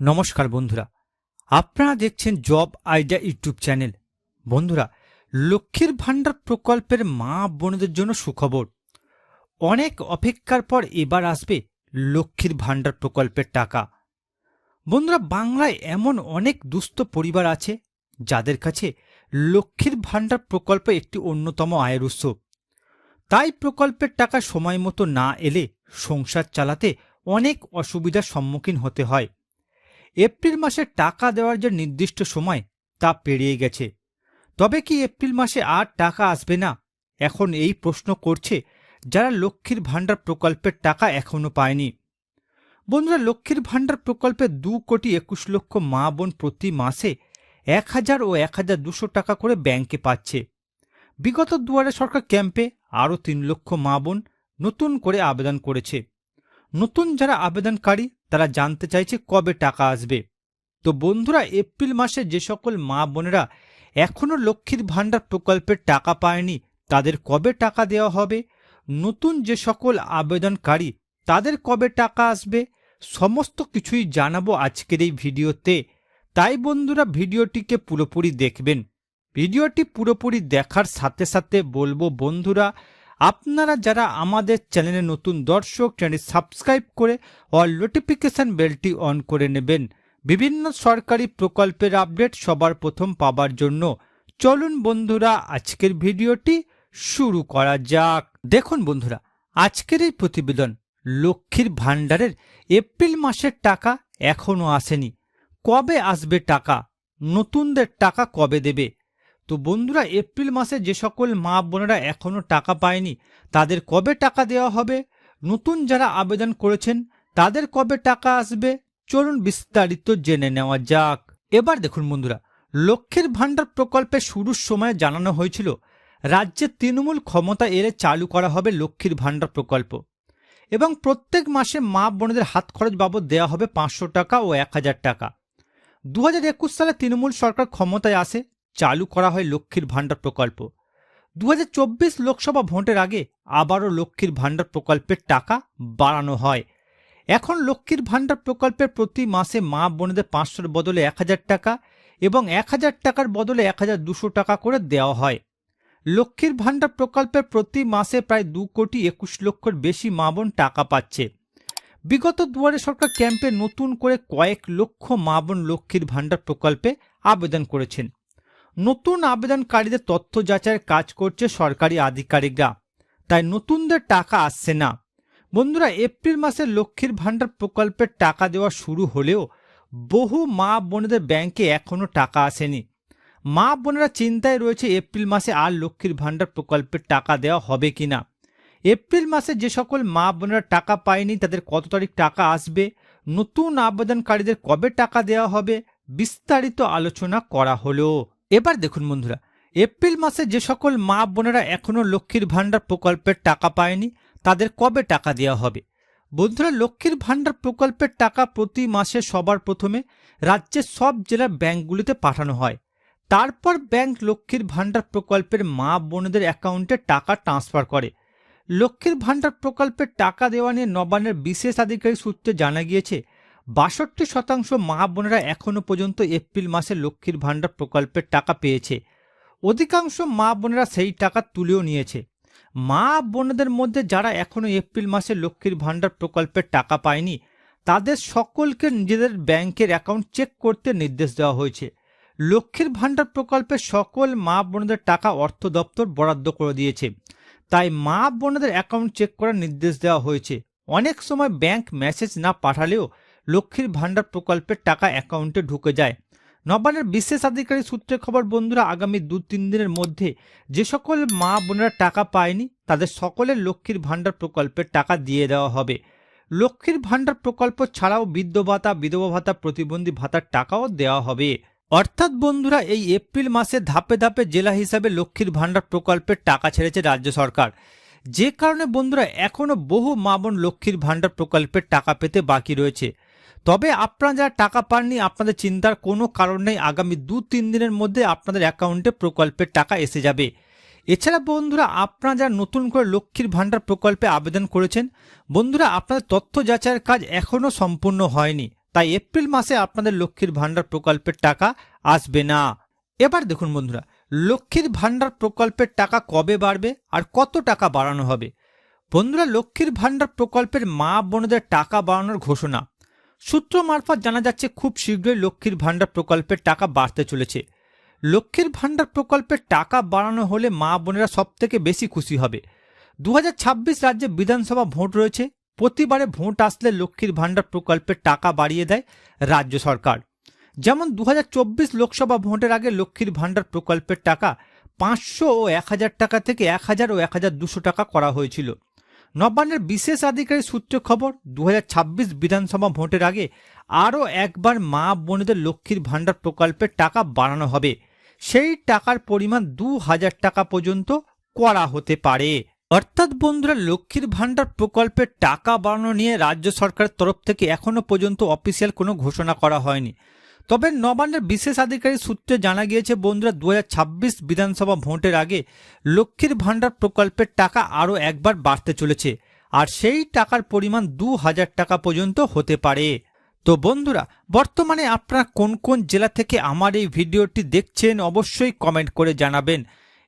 নমস্কার বন্ধুরা। আপনারা দেখছেন জব আইডিয়া ইউটিউব চ্যানেল। বন্ধুরা, লক্ষ্মীর ভাণ্ডার প্রকল্পের মা বোনদের জন্য সুখবর। অনেক অপেক্ষার পর এবার আসবে লক্ষ্মীর ভাণ্ডার প্রকল্পের টাকা। বন্ধুরা, বাংলায় এমন অনেক দুস্থ পরিবার আছে, যাদের কাছে লক্ষ্মীর ভাণ্ডার প্রকল্প একটি অন্যতম আয়ের উৎস। তাই প্রকল্পের টাকা সময় মতো না এলে সংসার চালাতে অনেক অসুবিধার সম্মুখীন হতে হয়। এপ্রিল মাসে টাকা দেওয়ার যে নির্দিষ্ট সময়, তা পেরিয়ে গেছে। তবে কি এপ্রিল মাসে আর টাকা আসবে না? এখন এই প্রশ্ন করছে যারা লক্ষ্মীর ভাণ্ডার প্রকল্পের টাকা এখনও পায়নি। বন্ধুরা, লক্ষ্মীর ভাণ্ডার প্রকল্পে দু কোটি একুশ লক্ষ মা বোন প্রতি মাসে এক হাজার ও এক হাজার দুশো টাকা করে ব্যাংকে পাচ্ছে। বিগত দুয়ারে সরকার ক্যাম্পে আরও তিন লক্ষ মা বোন নতুন করে আবেদন করেছে। নতুন যারা আবেদনকারী তারা জানতে চাইছে কবে টাকা আসবে। তো বন্ধুরা, এপ্রিল মাসে যে সকল মা বোনেরা এখনও লক্ষ্মীর ভাণ্ডার প্রকল্পের টাকা পায়নি, তাদের কবে টাকা দেওয়া হবে? নতুন যে সকল আবেদনকারী, তাদের কবে টাকা আসবে? সমস্ত কিছুই জানাব আজকের এই ভিডিওতে। তাই বন্ধুরা, ভিডিওটিকে পুরোপুরি দেখবেন। ভিডিওটি পুরোপুরি দেখার সাথে সাথে বলব বন্ধুরা আপনারা যারা আমাদের চ্যানেলে নতুন দর্শক চ্যানেল সাবস্ক্রাইব করে অল নোটিফিকেশন বেলটি অন করে নেবেন। বিভিন্ন সরকারি প্রকল্পের আপডেট সবার প্রথম পাবার জন্য চলুন বন্ধুরা, আজকের ভিডিওটি শুরু করা যাক। দেখুন বন্ধুরা, আজকের এই প্রতিবেদন লক্ষ্মীর ভাণ্ডারের এপ্রিল মাসের টাকা এখনও আসেনি। কবে আসবে টাকা? নতুনদের টাকা কবে দেবে? তো বন্ধুরা, এপ্রিল মাসে যে সকল মা বোনেরা এখনও টাকা পায়নি, তাদের কবে টাকা দেওয়া হবে? নতুন যারা আবেদন করেছেন, তাদের কবে টাকা আসবে? চলুন বিস্তারিত জেনে নেওয়া যাক। এবার দেখুন বন্ধুরা, লক্ষ্মীর ভাণ্ডার প্রকল্পে শুরুর সময় জানানো হয়েছিল, রাজ্যে তৃণমূল ক্ষমতা এলে চালু করা হবে লক্ষ্মীর ভাণ্ডার প্রকল্প। এবং প্রত্যেক মাসে মা বোনেদের হাত খরচ বাবদ দেওয়া হবে পাঁচশো টাকা ও এক হাজার টাকা। দু হাজার একুশ সালে তৃণমূল সরকার ক্ষমতায় আসে চালু করা হয় লক্ষ্মীর ভাণ্ডার প্রকল্প। দু হাজার চব্বিশ লোকসভা ভোটের আগে আবারও লক্ষ্মীর ভাণ্ডার প্রকল্পের টাকা বাড়ানো হয়। এখন লক্ষ্মীর ভাণ্ডার প্রকল্পের প্রতি মাসে মা বোনেদের পাঁচশোর বদলে এক হাজার টাকা এবং এক হাজার টাকার বদলে এক হাজার দুশো টাকা করে দেওয়া হয়। লক্ষ্মীর ভাণ্ডার প্রকল্পের প্রতি মাসে প্রায় দু কোটি একুশ লক্ষর বেশি মা বোন টাকা পাচ্ছে। বিগত দুয়ারে সরকার ক্যাম্পে নতুন করে কয়েক লক্ষ মা বোন লক্ষ্মীর ভাণ্ডার প্রকল্পে আবেদন করেছেন। নতুন আবেদনকারীদের তথ্য যাচাইয়ের কাজ করছে সরকারি আধিকারিকরা। তাই নতুনদের টাকা আসছে না। বন্ধুরা, এপ্রিল মাসে লক্ষ্মীর ভাণ্ডার প্রকল্পের টাকা দেওয়া শুরু হলেও বহু মা বোনেদের ব্যাংকে এখনও টাকা আসেনি। মা বোনেরা চিন্তায় রয়েছে এপ্রিল মাসে আর লক্ষ্মীর ভাণ্ডার প্রকল্পের টাকা দেওয়া হবে কিনা। এপ্রিল মাসে যে সকল মা বোনেরা টাকা পায়নি, তাদের কত তারিখ টাকা আসবে, নতুন আবেদনকারীদের কবে টাকা দেওয়া হবে, বিস্তারিত আলোচনা করা হলো। এবার দেখুন বন্ধুরা, এপ্রিল মাসে যে সকল মা বোনেরা এখনও লক্ষ্মীর ভাণ্ডার প্রকল্পের টাকা পায়নি, তাদের কবে টাকা দেওয়া হবে? বন্ধুরা, লক্ষ্মীর ভাণ্ডার প্রকল্পের টাকা প্রতি মাসে সবার প্রথমে রাজ্যের সব জেলার ব্যাংকগুলিতে পাঠানো হয়। তারপর ব্যাংক লক্ষ্মীর ভাণ্ডার প্রকল্পের মা বোনদের অ্যাকাউন্টে টাকা ট্রান্সফার করে। লক্ষ্মীর ভাণ্ডার প্রকল্পের টাকা দেওয়া নিয়ে নবান্নের বিশেষ আধিকারিক সূত্রে জানা গিয়েছে বাষট্টি শতাংশ মা বোনেরা এখনও পর্যন্ত এপ্রিল মাসে লক্ষ্মীর ভাণ্ডার প্রকল্পের টাকা পেয়েছে। অধিকাংশ মা বোনেরা সেই টাকা তুলেও নিয়েছে। মা বোনেদের মধ্যে যারা এখনও এপ্রিল মাসে লক্ষ্মীর ভাণ্ডার প্রকল্পের টাকা পায়নি, তাদের সকলকে নিজেদের ব্যাংকের অ্যাকাউন্ট চেক করতে নির্দেশ দেওয়া হয়েছে। লক্ষ্মীর ভাণ্ডার প্রকল্পে সকল মা বোনেদের টাকা অর্থ দপ্তর বরাদ্দ করে দিয়েছে। তাই মা বোনদের অ্যাকাউন্ট চেক করার নির্দেশ দেওয়া হয়েছে। অনেক সময় ব্যাংক মেসেজ না পাঠালেও লক্ষ্মীর ভাণ্ডার প্রকল্পের টাকা অ্যাকাউন্টে ঢুকে যায়। নবান্নের বিশেষ আধিকারিক সূত্রে খবর, বন্ধুরা, আগামী দু তিন দিনের মধ্যে যে সকল মা বোনেরা টাকা পায়নি, তাদের সকলের লক্ষ্মীর ভাণ্ডার প্রকল্পের টাকা দিয়ে দেওয়া হবে। লক্ষ্মীর ভাণ্ডার প্রকল্প ছাড়াও বৃদ্ধ ভাতা, বিধবা ভাতা, প্রতিবন্ধী ভাতার টাকাও দেওয়া হবে। অর্থাৎ, বন্ধুরা, এই এপ্রিল মাসে ধাপে ধাপে জেলা হিসাবে লক্ষ্মীর ভাণ্ডার প্রকল্পের টাকা ছেড়েছে রাজ্য সরকার। যে কারণে, বন্ধুরা এখনও বহু মা বোন লক্ষ্মীর ভাণ্ডার প্রকল্পের টাকা পেতে বাকি রয়েছে। তবে আপনারা যারা টাকা পাননি, আপনাদের চিন্তার কোনো কারণ নেই। আগামী দু তিন দিনের মধ্যে আপনাদের অ্যাকাউন্টে প্রকল্পের টাকা এসে যাবে। এছাড়া বন্ধুরা, আপনারা যারা নতুন করে লক্ষ্মীর ভাণ্ডার প্রকল্পে আবেদন করেছেন, বন্ধুরা, আপনাদের তথ্য যাচাইয়ের কাজ এখনও সম্পূর্ণ হয়নি। তাই এপ্রিল মাসে আপনাদের লক্ষ্মীর ভাণ্ডার প্রকল্পের টাকা আসবে না। এবার দেখুন বন্ধুরা, লক্ষ্মীর ভাণ্ডার প্রকল্পের টাকা কবে বাড়বে আর কত টাকা বাড়ানো হবে? বন্ধুরা, লক্ষ্মীর ভাণ্ডার প্রকল্পের মা বোনদের টাকা বাড়ানোর ঘোষণা। সূত্র মারফত জানা যাচ্ছে, খুব শীঘ্রই লক্ষ্মীর ভাণ্ডার প্রকল্পের টাকা বাড়তে চলেছে। লক্ষ্মীর ভাণ্ডার প্রকল্পের টাকা বাড়ানো হলে মা বোনেরা সব থেকে বেশি খুশি হবে। দু হাজার ছাব্বিশ রাজ্যে বিধানসভা ভোট রয়েছে। প্রতিবারে ভোট আসলে লক্ষ্মীর ভাণ্ডার প্রকল্পের টাকা বাড়িয়ে দেয় রাজ্য সরকার। যেমন দু হাজার চব্বিশ লোকসভা ভোটের আগে লক্ষ্মীর ভাণ্ডার প্রকল্পের টাকা পাঁচশো ও এক হাজার টাকা থেকে এক হাজার ও এক হাজার দুশো টাকা করা হয়েছিল। নবান্নের বিশেষ আধিকারিক সূত্রে খবর দু হাজার ছাব্বিশ বিধানসভা ভোটের আগে আরও একবার মা বোনেদের লক্ষ্মীর ভাণ্ডার প্রকল্পের টাকা বাড়ানো হবে। সেই টাকার পরিমাণ দু হাজার টাকা পর্যন্ত করা হতে পারে। অর্থাৎ বন্ধুরা, লক্ষ্মীর ভাণ্ডার প্রকল্পের টাকা বাড়ানো নিয়ে রাজ্য সরকারের তরফ থেকে এখনও পর্যন্ত অফিসিয়াল কোনো ঘোষণা করা হয়নি। তবে নবান্নের বিশেষ আধিকারিক সূত্রে জানা গিয়েছে, বন্ধুরা দু হাজার ছাব্বিশ বিধানসভা ভোটের আগে লক্ষ্মীর ভাণ্ডার প্রকল্পের টাকা আরও একবার বাড়তে চলেছে আর সেই টাকার পরিমাণ দু হাজার টাকা পর্যন্ত হতে পারে। তো বন্ধুরা, বর্তমানে আপনারা কোন কোন জেলা থেকে আমার এই ভিডিওটি দেখছেন অবশ্যই কমেন্ট করে জানাবেন।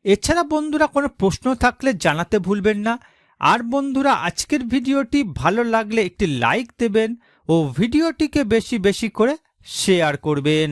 এছাড়া বন্ধুরা কোনো প্রশ্ন থাকলে জানাতে ভুলবেন না। আর বন্ধুরা, আজকের ভিডিওটি ভালো লাগলে একটি লাইক দেবেন ও ভিডিওটিকে বেশি বেশি করে শেয়ার করবেন।